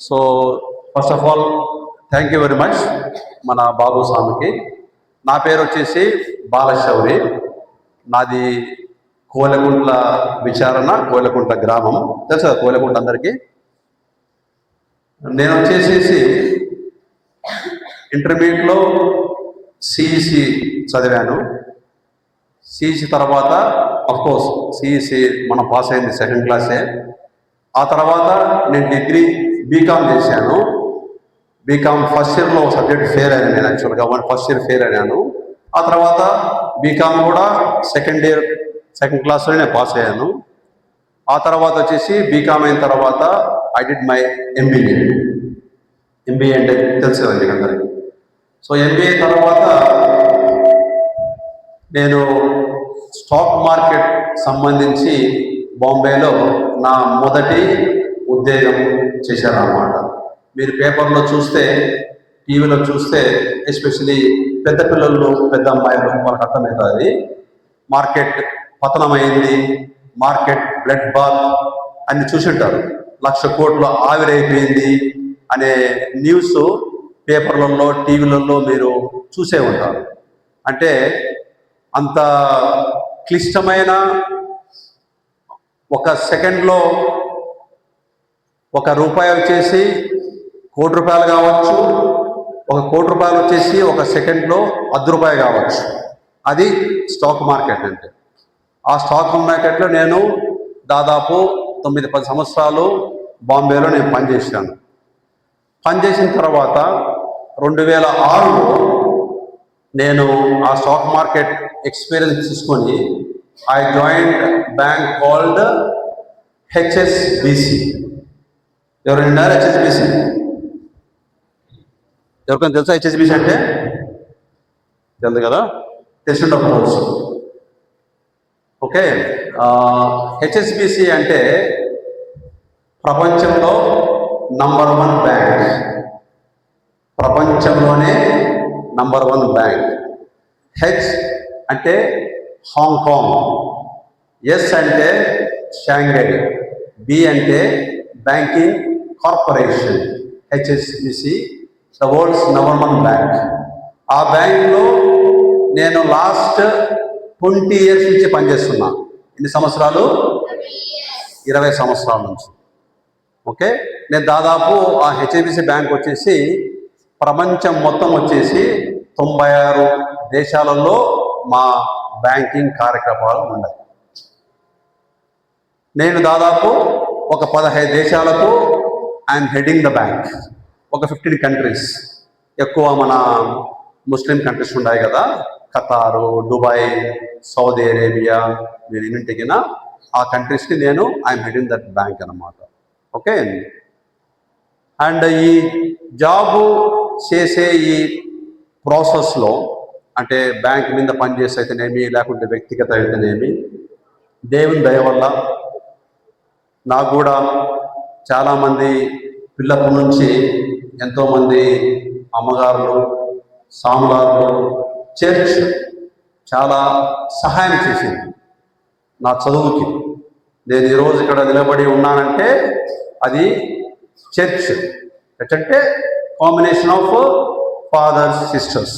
So first of all thank you very much మన బాబు స్వామికి. నా పేరు వచ్చేసి బాలశౌరి. నాది కోలకుంట్ల విచారణ కోలకుంట్ల గ్రామం. తెలుసు కదా కోలకుంట అందరికీ? నేను వచ్చేసేసి ఇంటర్మీడియట్లో సిఈసి చదివాను. సిఈసి తర్వాత కోర్స్ సిఈసి మనం పాస్ అయింది సెకండ్ క్లాసే ఆ తర్వాత నేను డిగ్రీ బీకామ్ చేశాను. బీకామ్ ఫస్ట్ ఇయర్లో సబ్జెక్ట్ ఫెయిల్ అయ్యాను నేను యాక్చువల్గా వన్ ఫస్ట్ ఇయర్ ఫెయిర్ అయ్యాను. ఆ తర్వాత బీకామ్ కూడా సెకండ్ ఇయర్ సెకండ్ క్లాస్లో నేను పాస్ అయ్యాను. ఆ తర్వాత వచ్చేసి బీకామ్ అయిన తర్వాత I did my MBA MBA అంటే తెలుసు కదా అందరికి. సో ఎంబీఏ తర్వాత నేను స్టాక్ మార్కెట్ సంబంధించి బాంబేలో నా మొదటి ఉద్యోగం చేశారన్నమాట. మీరు పేపర్లో చూస్తే టీవీలో చూస్తే ఎస్పెషలీ పెద్ద పిల్లలు పెద్ద అమ్మాయిలు వాళ్ళకి అర్థమవుతుంది. మార్కెట్ పతనమైంది. మార్కెట్ బ్లడ్ బాత్ అని చూసింటారు. లక్ష కోట్లు ఆవిరైపోయింది అనే న్యూస్ పేపర్లలో టీవీలలో మీరు చూసే ఉంటారు. అంటే అంత క్లిష్టమైన ఒక సెకండ్లో ఒక రూపాయి వచ్చేసి కోటి రూపాయలు కావచ్చు ఒక కోటి రూపాయలు వచ్చేసి ఒక సెకండ్లో అర్ధ రూపాయి కావచ్చు. అది స్టాక్ మార్కెట్ అంటే. ఆ స్టాక్ మార్కెట్లో నేను దాదాపు తొమ్మిది పది సంవత్సరాలు బాంబేలో నేను పనిచేశాను. పనిచేసిన తర్వాత రెండు వేల ఆరులో నేను ఆ స్టాక్ మార్కెట్ ఎక్స్పీరియన్స్ తీసుకొని I joined bank called HSBC ఎవరు విన్నారు హెచ్ఎస్బిసి? ఎవరికైనా తెలుసా హెచ్ఎస్బిసి అంటే? తెలుసు కదా? తెలిసిండకపోవచ్చు ఓకే హెచ్ఎస్బిసి అంటే ప్రపంచంలో నంబర్ వన్ బ్యాంక్. ప్రపంచంలోనే నంబర్ వన్ బ్యాంక్. హెచ్ అంటే హాంకాంగ్ ఎస్ అంటే షాంఘై. బి అంటే banking corporation HSBC the world's number one bank. ఆ బ్యాంక్లో నేను లాస్ట్ ట్వంటీ ఇయర్స్ నుంచి పనిచేస్తున్నా. ఎన్ని సంవత్సరాలు? ఇరవై సంవత్సరాల నుంచి. ఓకే? నేను దాదాపు ఆ హెచ్ఐబిసి బ్యాంక్ వచ్చేసి ప్రపంచం మొత్తం వచ్చేసి తొంభై ఆరు దేశాలలో మా బ్యాంకింగ్ కార్యక్రమాలు ఉన్నాయి. నేను దాదాపు ఒక పదహైదు దేశాలకు ఐఎమ్ హెడింగ్ ద బ్యాంక్ ఒక ఫిఫ్టీన్ కంట్రీస్ ఎక్కువ మన ముస్లిం కంట్రీస్ ఉన్నాయి కదా. ఖతారు దుబాయ్ సౌదీ అరేబియా మీరు ఇంటికిన ఆ కంట్రీస్కి నేను ఐఎమ్ హెడింగ్ దట్ బ్యాంక్ అన్నమాట. ఓకే అండ్ ఈ జాబు చేసే ఈ ప్రాసెస్లో అంటే బ్యాంక్ మీద పనిచేసే అయితేనేమి లేకుంటే వ్యక్తిగత అయితేనేమి దేవుని దయ వల్ల నాకు కూడా చాలామంది పిల్లప్పటి నుంచి ఎంతోమంది అమ్మగారులు సాములారులు చర్చ్ చాలా సహాయం చేసింది నా చదువుకి. నేను ఈరోజు ఇక్కడ నిలబడి ఉన్నానంటే అది చర్చ్. చర్చ్ అంటే కాంబినేషన్ ఆఫ్ ఫాదర్స్ సిస్టర్స్.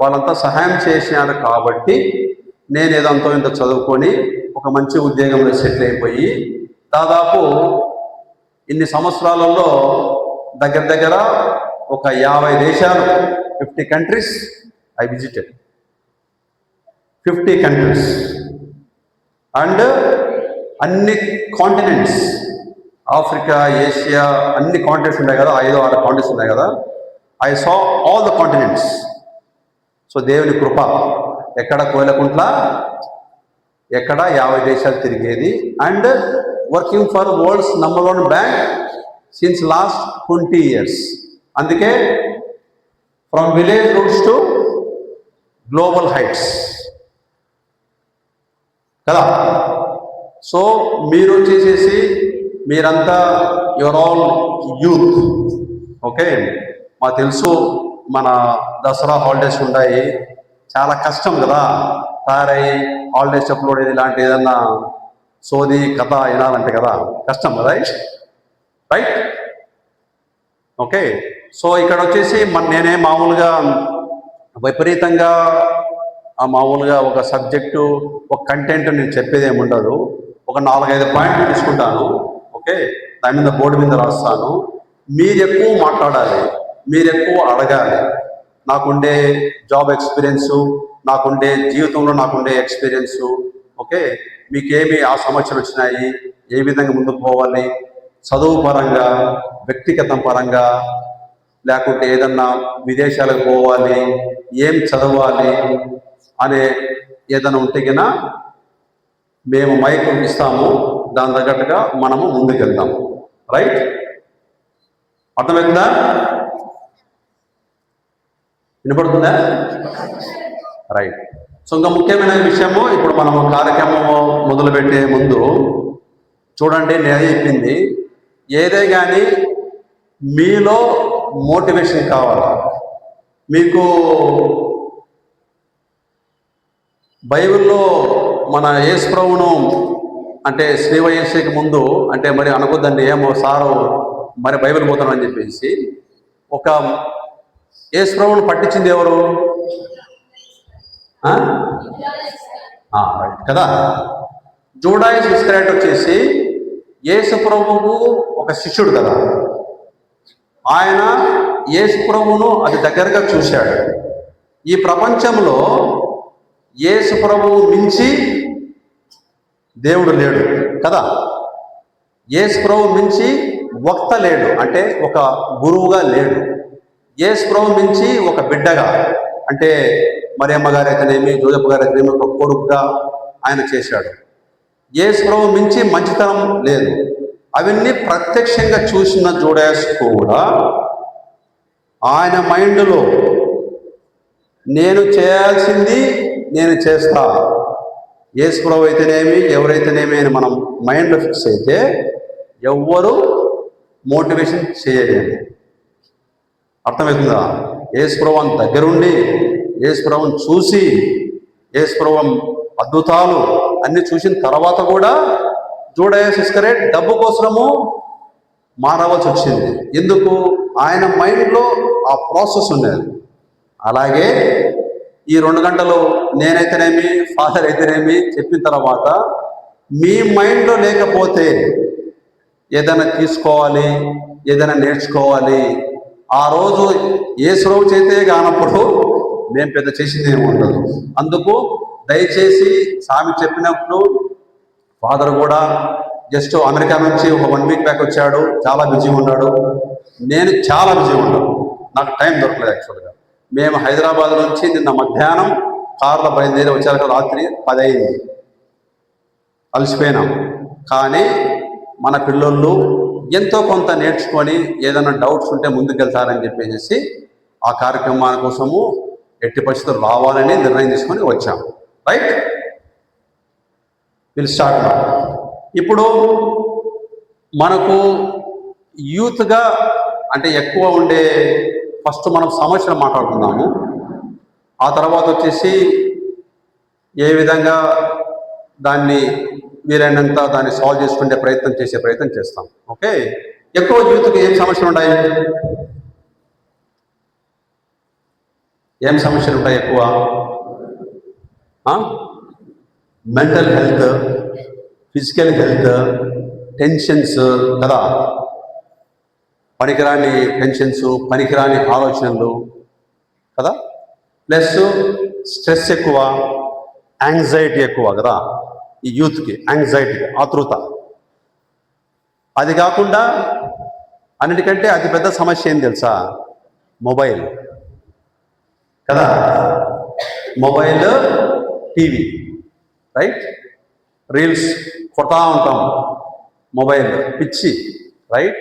వాళ్ళంతా సహాయం చేసినారు కాబట్టి నేను ఏదంతో ఇంత చదువుకొని ఒక మంచి ఉద్యోగంలో సెటిల్ అయిపోయి దాదాపు ఇన్ని సంవత్సరాలలో దగ్గర దగ్గర ఒక యాభై దేశాలు fifty countries I visited. Fifty countries. And అన్ని కాంటినెంట్స్ ఆఫ్రికా ఏషియా అన్ని కాంటినెంట్స్ ఉన్నాయి కదా ఐదో ఆరు కాంటినెంట్స్ ఉన్నాయి కదా I saw all the continents. So దేవుని కృప ఎక్కడ కోయలకుంట్ల? ఎక్కడ యాభై దేశాలు తిరిగేది? And working for world's number one bank since last twenty years అందుకే from village roots to global heights కదా? సో మీరు వచ్చేసేసి మీరంతా యువర్ ఆల్ యూత్ ఓకే? మాకు తెలుసు మన దసరా హాలిడేస్ ఉన్నాయి చాలా కష్టం కదా? తయారయ్యి హాలిడేస్ అప్లోడ్ ఇలాంటి ఏదన్నా సోది కథ వినాలంటే కదా కష్టం కదా? రైట్ ఓకే సో ఇక్కడ వచ్చేసి మన నేనే మామూలుగా విపరీతంగా ఆ మామూలుగా ఒక సబ్జెక్టు ఒక కంటెంట్ నేను చెప్పేది ఏముండదు. ఉండదు ఒక నాలుగైదు పాయింట్లు తీసుకుంటాను. ఓకే దాని మీద బోర్డు మీద రాస్తాను. మీరు ఎక్కువ మాట్లాడాలి. మీరు ఎక్కువ అడగాలి. నాకుండే జాబ్ ఎక్స్పీరియన్సు నాకుండే జీవితంలో నాకుండే ఎక్స్పీరియన్సు ఓకే మీకేమి ఆ సమస్యలు వచ్చినాయి? ఏ విధంగా ముందుకు పోవాలి? చదువు పరంగా వ్యక్తిగతం పరంగా లేకుంటే ఏదన్నా విదేశాలకు పోవాలి ఏం చదవాలి అనే ఏదైనా ఉంటే గిన మేము మైక్ ఇస్తాము. దాని తగ్గట్టుగా మనము ముందుకెళ్తాము. రైట్ అర్థమవుతుందా? వినపడుతుందా? రైట్ సో ఇంకా ముఖ్యమైన విషయము ఇప్పుడు మనము కార్యక్రమం మొదలుపెట్టే ముందు చూడండి నేను చెప్పింది. ఏదే కానీ మీలో మోటివేషన్ కావాలి? మీకు బైబిల్లో మన యేసుప్రభును అంటే శ్రీ వయస్సుకి ముందు అంటే మరి అనుకోద్దండి ఏమో సారు మరి బైబిల్ పోతాను అని చెప్పేసి ఒక యేసు పట్టించింది ఎవరు? రైట్ కదా? జూడాయిస్ ఇస్క్రాట్ వచ్చేసి యేసు ప్రభువు ఒక శిష్యుడు కదా. ఆయన యేసు ప్రభువును అది దగ్గరగా చూశాడు. ఈ ప్రపంచంలో యేసు ప్రభువు మించి దేవుడు లేడు కదా. యేసు ప్రభు మించి వక్త లేడు అంటే ఒక గురువుగా లేడు. యేసు ప్రభు మించి ఒక బిడ్డగా అంటే మరియమ్మ గారు అయితేనేమి జోజప్ప గారు అయితేనేమి ఒక కొడుకుగా ఆయన చేశాడు. యేసు ప్రభు మించి మంచితనం లేదు. అవన్నీ ప్రత్యక్షంగా చూసిన జోడేస్ కూడా ఆయన మైండ్లో నేను చేయాల్సింది నేను చేస్తా. యేసు అయితేనేమి ఎవరైతేనేమి అని మనం మైండ్లో ఫిక్స్ అయితే ఎవ్వరూ మోటివేషన్ చేయలేము అర్థమవుతుందా? యేసు దగ్గరుండి యేసు చూసి యేసు అద్భుతాలు అన్ని చూసిన తర్వాత కూడా జూడయస్ ఇస్కరేట్ డబ్బు కోసము మారవలసి వచ్చింది. ఎందుకు? ఆయన మైండ్లో ఆ ప్రాసెస్ ఉండేది అలాగే ఈ రెండు గంటలు నేనైతేనేమి ఫాదర్ అయితేనేమి చెప్పిన తర్వాత మీ మైండ్లో లేకపోతే ఏదైనా తీసుకోవాలి ఏదైనా నేర్చుకోవాలి ఆ రోజు ఏ స్రోవ్ చేతే కానప్పుడు మేము పెద్ద చేసింది ఏమి ఉండదు. అందుకు దయచేసి స్వామి చెప్పినప్పుడు ఫాదర్ కూడా జస్ట్ అమెరికా నుంచి ఒక వన్ వీక్ బ్యాక్ వచ్చాడు చాలా బిజీ ఉన్నాడు. నేను చాలా బిజీ ఉన్నాను. నాకు టైం దొరకలేదు యాక్చువల్గా మేము హైదరాబాద్ నుంచి నిన్న మధ్యాహ్నం కార్లో బయలుదేరి వచ్చాక రాత్రి పదైంది. అలసిపోయినాం. కానీ మన పిల్లలు ఎంతో కొంత నేర్చుకొని ఏదైనా డౌట్స్ ఉంటే ముందుకెళ్తారని చెప్పేసి ఆ కార్యక్రమాల కోసము ఎట్టి పరిస్థితులు రావాలని నిర్ణయం తీసుకొని వచ్చాం. రైట్ విల్ స్టార్ట్ ఇప్పుడు మనకు యూత్గా అంటే ఎక్కువ ఉండే ఫస్ట్ మనం సమస్యలు మాట్లాడుకుందాము. ఆ తర్వాత వచ్చేసి ఏ విధంగా దాన్ని వీలైనంత దాన్ని సాల్వ్ చేసుకునే ప్రయత్నం చేసే ప్రయత్నం చేస్తాం. ఓకే ఎక్కువ యూత్కి ఏం సమస్యలు ఉన్నాయి ఏం సమస్యలు ఉంటాయి ఎక్కువ? Mental health physical health tensions కదా? పనికిరాని టెన్షన్స్ పనికిరాని ఆలోచనలు కదా? ప్లస్ స్ట్రెస్ ఎక్కువ యాంగ్జైటీ ఎక్కువ కదా? ఈ యూత్కి యాంగ్జైటీ ఆతృత. అది కాకుండా అన్నిటికంటే అతి పెద్ద సమస్య ఏం తెలుసా? మొబైల్. కదా? Mobile TV. రైట్? రీల్స్ కొడతా ఉంటాం. మొబైల్ పిచ్చి. రైట్?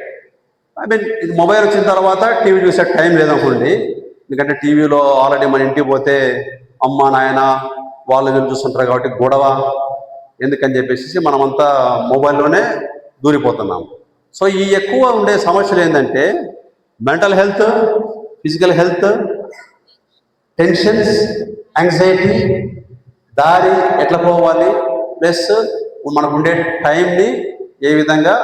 ఐ మీన్ ఇది మొబైల్ వచ్చిన తర్వాత టీవీ చూసే టైం లేదనుకోండి ఎందుకంటే టీవీలో ఆల్రెడీ మన ఇంటికి పోతే అమ్మ నాయన వాళ్ళు వీళ్ళు చూస్తుంటారు కాబట్టి గొడవ ఎందుకని చెప్పేసి మనమంతా మొబైల్లోనే దూరిపోతున్నాం సో ఈ ఎక్కువ ఉండే సమస్యలు ఏంటంటే mental health physical health tensions anxiety దారి ఎట్లా పోవాలి ప్లస్ మనకు ఉండే టైంని ఏ విధంగా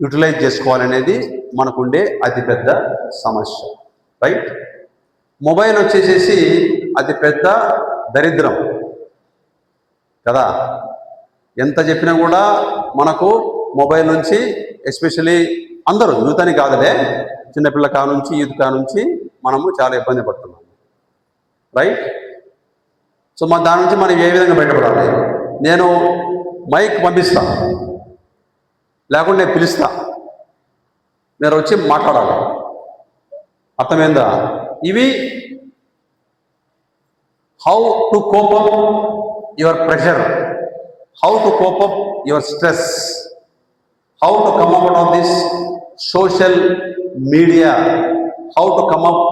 యూటిలైజ్ చేసుకోవాలనేది మనకుండే అతిపెద్ద సమస్య. రైట్? మొబైల్ వచ్చేసేసి అతి పెద్ద దరిద్రం. కదా? ఎంత చెప్పినా కూడా మనకు మొబైల్ నుంచి ఎస్పెషలీ అందరూ యూత్ అని కాదులే చిన్నపిల్ల కా నుంచి యూత్ కా నుంచి మనము చాలా ఇబ్బంది పడుతున్నాం. రైట్ సో మన దాని నుంచి మనం ఏ విధంగా బయటపడాలి? నేను మైక్ పంపిస్తా. లేకుంటే నేను పిలుస్తా. నేను వచ్చి మాట్లాడాలి. అర్థమైందా? ఇవి how to cope your pressure. How to cope up your stress. How to come out of this social media. How to come up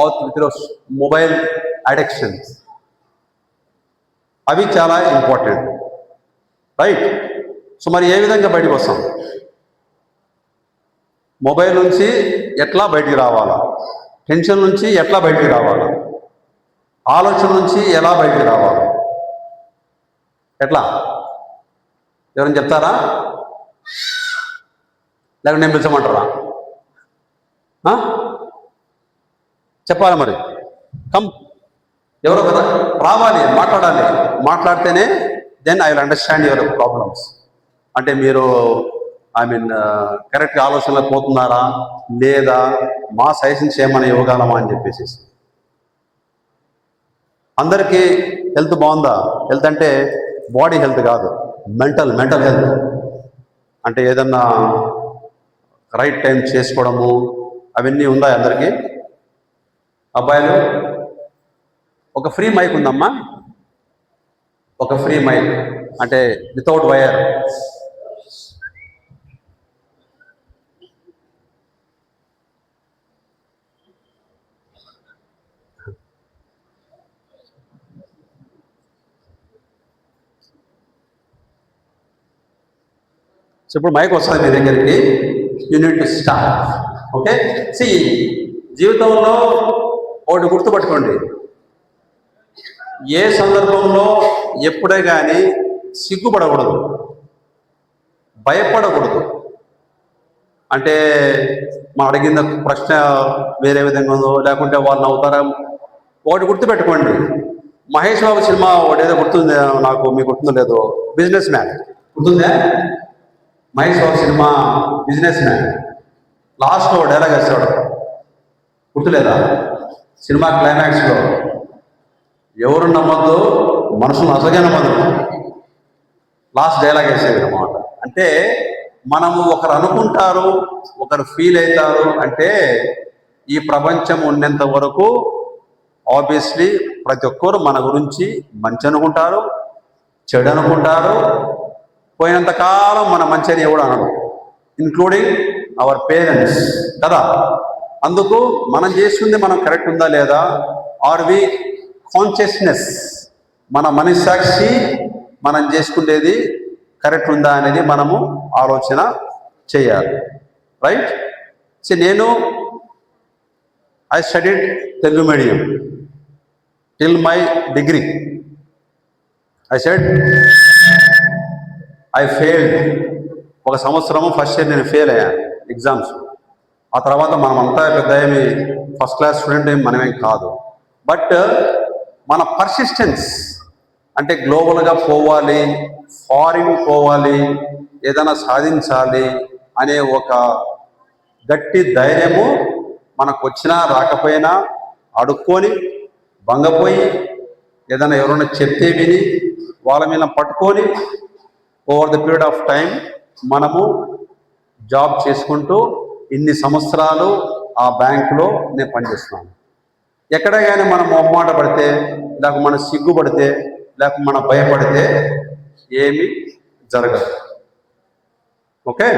out with your mobile addictions. అవి చాలా ఇంపార్టెంట్. రైట్? సో మరి ఏ విధంగా బయటకు వస్తాం? Mobile నుంచి ఎట్లా బయటికి రావాలా? టెన్షన్ నుంచి ఎట్లా బయటికి రావాలా? ఆలోచన నుంచి ఎలా బయటికి రావాలి? ఎట్లా? ఎవరైనా చెప్తారా? లేక నేను పిలిచమంటారా? చెప్పాలి మరి? కమ్. ఎవరో కదా? రావాలి మాట్లాడాలి. మాట్లాడితేనే then I will understand your problems అంటే మీరు ఐ మీన్ కరెక్ట్గా ఆలోచనలో పోతున్నారా? లేదా మా సజెషన్స్ ఏమైనా ఇవ్వగలమా అని చెప్పేసి. అందరికీ హెల్త్ బాగుందా? హెల్త్ అంటే బాడీ హెల్త్ కాదు మెంటల్ మెంటల్ హెల్త్. అంటే ఏదన్నా రైట్ టైం చేసుకోవడము అవన్నీ ఉందా అందరికీ. అబ్బాయిలు ఒక ఫ్రీ మైక్ ఉందమ్మా. ఒక ఫ్రీ మైక్ అంటే వితౌట్ వైర్. సో ఇప్పుడు మైక్ వస్తుంది మీ దగ్గరికి. యూనిట్ టు ఓకే సి జీవితంలో ఒకటి గుర్తుపట్టుకోండి. ఏ సందర్భంలో ఎప్పుడే కానీ సిగ్గుపడకూడదు. భయపడకూడదు. అంటే మా అడిగిన ప్రశ్న వేరే విధంగా ఉందో లేకుంటే వాళ్ళు నవ్వుతారా? ఒకటి గుర్తుపెట్టుకోండి. మహేష్ బాబు సినిమా ఒకటి ఏదో గుర్తుంది? నాకు మీకు గుర్తుందో లేదో? బిజినెస్ మ్యాన్ గుర్తుందా? Mahesh Babu cinema businessman లాస్ట్లో డైలాగ్ వేస్తాడు గుర్తులేదా? సినిమా క్లైమాక్స్లో ఎవరు నమ్మద్దు? మనుషులను అసలుగా నమ్మదు లాస్ట్ డైలాగ్ వేసేది అనమాట అంటే మనము ఒకరు అనుకుంటారు ఒకరు ఫీల్ అవుతారు అంటే ఈ ప్రపంచం ఉన్నంత వరకు ఆబ్వియస్లీ ప్రతి ఒక్కరు మన గురించి మంచి అనుకుంటారు చెడు అనుకుంటారు పోయినంత కాలం మన మంచిని ఎవడు అనడు ఇన్క్లూడింగ్ అవర్ పేరెంట్స్ కదా? అందుకు మనం చేస్తుంది మనం కరెక్ట్ ఉందా లేదా? ఆర్ వి కాన్షియస్నెస్ మన మనస్సాక్షి మనం చేసుకునేది కరెక్ట్ ఉందా అనేది మనము ఆలోచన చేయాలి రైట్ సో నేను I studied Telugu medium till my degree I said I failed ఒక సంవత్సరము ఫస్ట్ ఇయర్ నేను ఫెయిల్ అయ్యాను ఎగ్జామ్స్ ఆ తర్వాత మనమంతా పెద్ద ఏమి ఫస్ట్ క్లాస్ స్టూడెంట్ ఏమి మనమేం కాదు. బట్ మన పర్సిస్టెన్స్ అంటే గ్లోబల్గా పోవాలి ఫారిన్ పోవాలి ఏదైనా సాధించాలి అనే ఒక గట్టి ధైర్యము మనకు వచ్చినా రాకపోయినా అడుక్కొని భంగపోయి ఏదైనా ఎవరైనా చెప్తే విని వాళ్ళ మీద పట్టుకొని over the period of time మనము జాబ్ చేసుకుంటూ ఇన్ని సంవత్సరాలు ఆ బ్యాంకులో నేను పనిచేస్తున్నాను. ఎక్కడ కానీ మనం మొహమాట పడితే లేక మనం సిగ్గుపడితే లేక మనం భయపడితే ఏమి జరగదు. ఓకే